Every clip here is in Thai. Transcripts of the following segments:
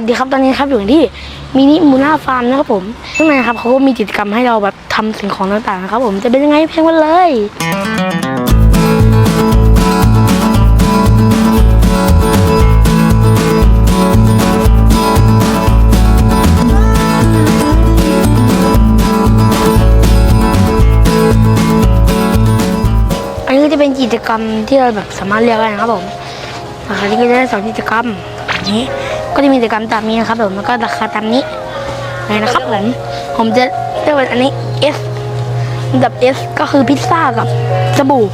วัสดีครับตอนนี้ครับอยู่ที่มินิมูน่าฟาร์มนะครับผมข้างในครับเขาก็มีกิจกรรมให้เราแบบทำสิ่งของต่างๆนะครับผมจะเป็นยังไงเพียงวันเลยอันนี้จะเป็นกิจกรรมที่เราแบบสามารถเรียกได้นะครับผมราคาที่ก็จะได้สองกิจกรรมนี้ ก็จะมีกิจกรรมตามนี้นะครับผมแล้วก็ราคาตามนี้เลยนะครับผมผมจะเรียกว่าอันนี้ S อันดับ S ก็คือพิซซ่ากับสบู่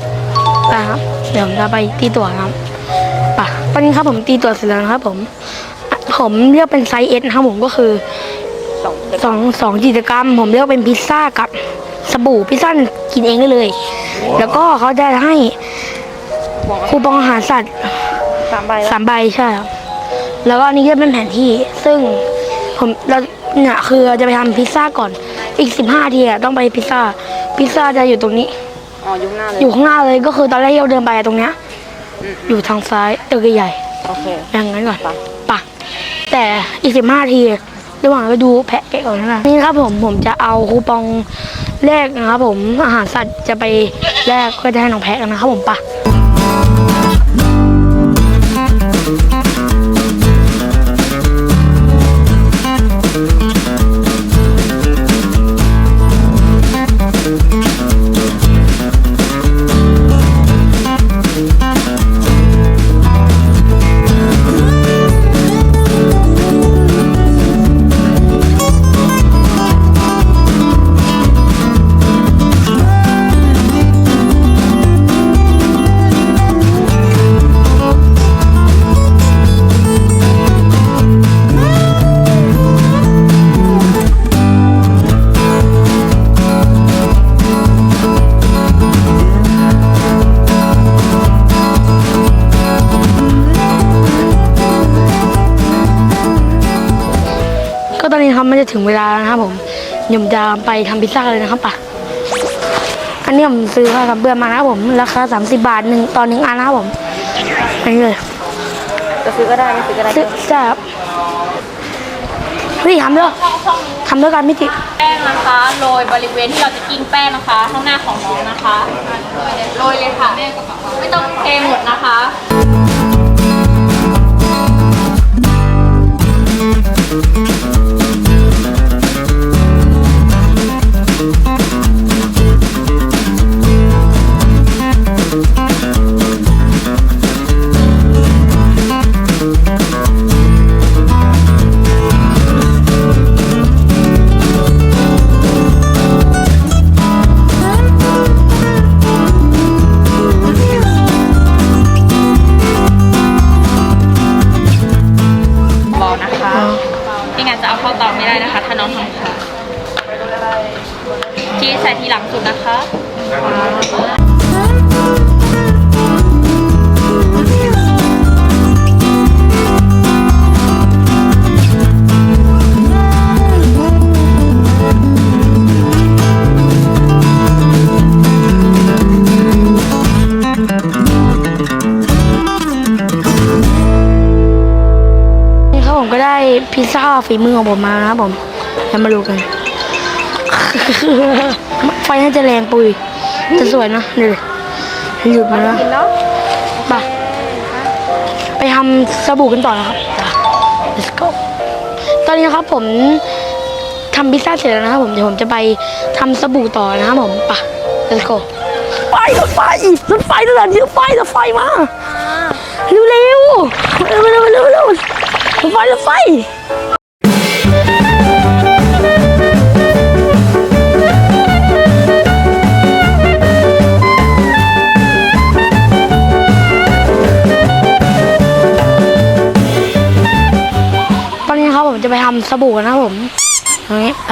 นะครับเดี๋ยวผมจะไปตีตั๋วนะครับป่ะตอนนี้ครับผมตีตั๋วเสร็จแล้วนะครับผมอะผมเลือกเป็นไซส์ S นะครับผมก็คือสองสองสองกิจกรรม ผมเลือกเป็นพิซซ่ากับสบู่พิซซ่ากินเองได้เลย แล้วก็เขาจะให้วงคูปองอาหารสัตว์สามใบสามใบใช่ครับ แล้วก็อันนี้ก็เป็นแผนที่ ซึ่งผมเราเนี่ยคือเราจะไปทำพิซซ่าก่อน อีกสิบห้าทีอะต้องไปพิซซ่า พิซซ่าจะอยู่ตรงนี้ อ๋อยุคหน้าเลยอยู่ข้างหน้าเลยก็คือตอนแรกที่เราเดินไปอะตรงเนี้ย อืมอยู่ทางซ้ายตึกใหญ่โอเค ๆอย่างนั้นก่อนไป ปะแต่อีกสิบห้าทีระหว่างไปดูแพะแกะก่อนนะนี่ครับผมผมจะเอาคูปองแรกนะครับผมอาหารสัตว์จะไปแลกเพื่อจะให้น้องแพะกันนะครับผมปะ ถึงเวลาแล้วนะครับผมเดี๋ยวผมจะไปทำพิซซ่ากันเลยนะครับปะอันนี้ผมซื้อผ้ากันเปื้อนมานะครับผมราคา30 บาทหนึ่งต่อหนึ่งอันนะครับผมอันนี้เลยจะซื้อก็ได้ไม่ซื้อก็ได้ซื้อใช่ครับเฮ้ยทำด้วยทำด้วยกันมิติแป้งนะคะโรยบริเวณที่เราจะกิ้งแป้งนะคะข้างหน้าของน้องนะคะโรยเลยค่ะไม่ต้องเทหมดนะคะ นะคะไม่งั้นจะเอาเข้าเตาไม่ได้นะคะ ถ้าน้องทำค่ะที่ใส่ทีหลังสุดนะคะ ฝีมือของผมมานะครับผมเดี๋ยวมาดูกัน ไฟน่าจะแรงปุยจะสวยนะเดี๋ยวหยุดมาแล้วกินแล้วไปไปทำสบู่กันต่อนะครับ let's go ตอนนี้นะครับผมทำพิซซ่าเสร็จแล้วนะครับผมเดี๋ยวผมจะไปทำสบู่ต่อนะครับผมไป let's go ไฟรถไฟรถไฟรถไฟรถไฟรถไฟมาเร็วเร็วเร็วเร็วเร็วเร็วรถไฟรถไฟ ทำสบู่นะผมตรงนี้ไป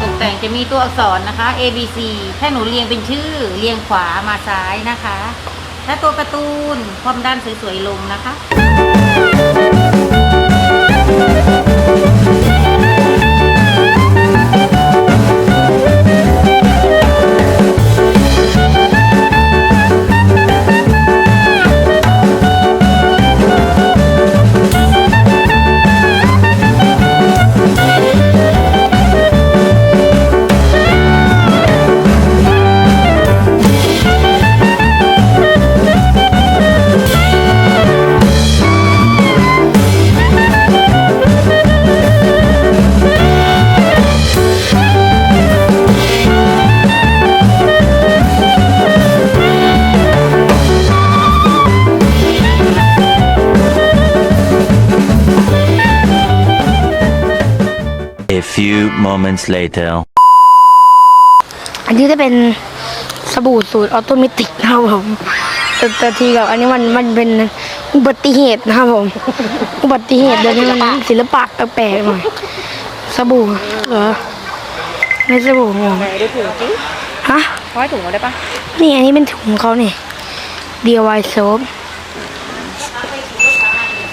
ตกแต่งจะมีตัวอักษรนะคะ A B C ถ้าหนูเรียงเป็นชื่อ เรียงขวามาซ้ายนะคะถ้าตัวการ์ตูนความด้านสวยๆลงนะคะ few moments later. อันนี้จะเป็นสบู่สูตรออโตเมติกนะครับผมแต่แต่ทีกับอันนี้มันมันเป็นอุบัติเหตุนะครับผม อุบัติเหตุเดี๋ยวนี้มันศิลปะแปลกๆหน่อยสบู่เหรอไม่สบู่หรอไหนดูถุงสิฮะเขาให้ถุงมาได้ปะนี่อันนี้เป็นถุงเขาเนี่ย DIY soap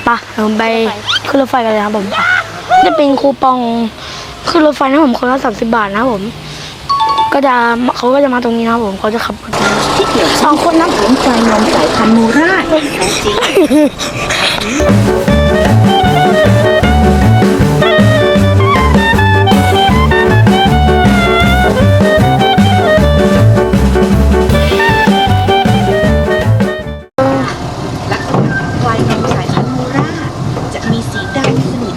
ปะเราไปขึ้นรถไฟกันเลยนะครับผมจะเป็นคูปอง ขึ้นรถไฟนะผมคนละสามสิบบาทนะครับผม ก็จะเขาก็จะมาตรงนี้นะครับผมเขาจะขับรถมาสองคนนะสนใจนมสายพันธุ์มูราดลักษณะของควายนมสายพันธุ์มูราดจะมีสีดำสนิท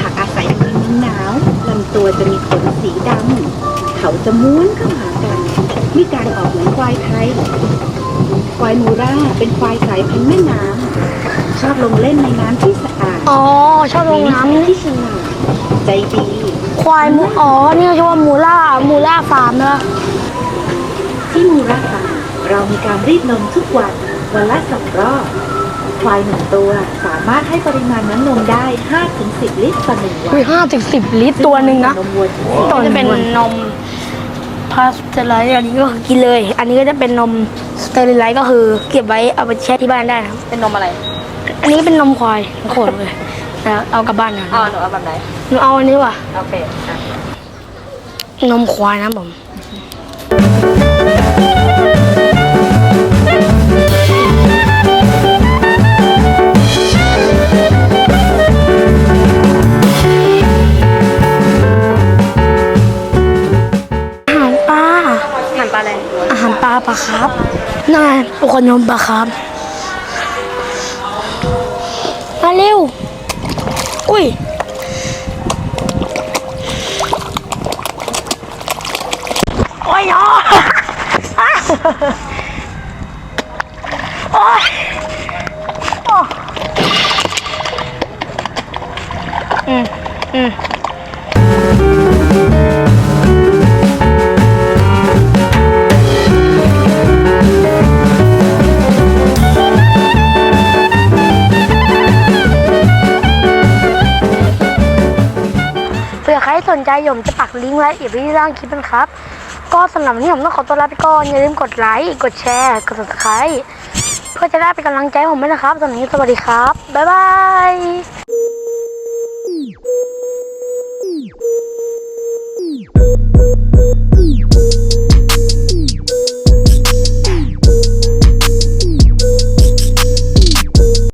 หากอาศัยอยู่ในเมืองหนาวลำตัว จะมีขนสีดำเขาจะม้วนเข้าหากันมีการออกเหมือนควายไทย ควายมูราเป็นควายสายพันธุ์แม่น้ำชอบลงเล่นในน้ำที่สะอาดอ๋อชอบลงน้ำมีนี่ที่ฉลาดใจดีควายมูอ๋อนี่เขาชื่อว่ามูล่ามูล่าฟาร์มนะที่มูราฟาร์มเรามีการรีดนมทุกวันวันละสองรอบ ควายหนึ่งตัว สามารถให้ปริมาณน้ำนมได้ 5-10 ลิตรต่อหนึ่งวันคุยห้าถึงสิบลิตรตัวหนึ่งนะนมวัวถึงต่อจะเป็นนมพาสเตอร์ไลซ์อันนี้ก็คือกินเลย อันนี้ก็จะเป็นนมสเตอร์ไลซ์ก็คือ เก็บไว้เอาไปแช่ที่บ้านได้นะครับเป็นนมอะไรอันนี้เป็นนมควายทั้งโขดเลยแล้วเอากลับบ้านนะอ๋อหนูเอาแบบไหนหนูเอาอันนี้ว่ะโอเคอะนมควายนะผม ครับนั่นทุกคนนมปลาครับ มาเร็ว อุ้ยโอ้ยเนาะ ครสนใจผมจะปักลิงก์ไว้อยู่ที่ล่างคลิปนะครับ ก็สำหรับวันนี้ผมต้องขอตัวลาไปก่อน อย่าลืมกดไลค์ กดแชร์ กด subscribe เพื่อจะได้เป็นกำลังใจผมด้วยนะครับสำหรับวันนี้สวัสดีครับ บ๊ายบาย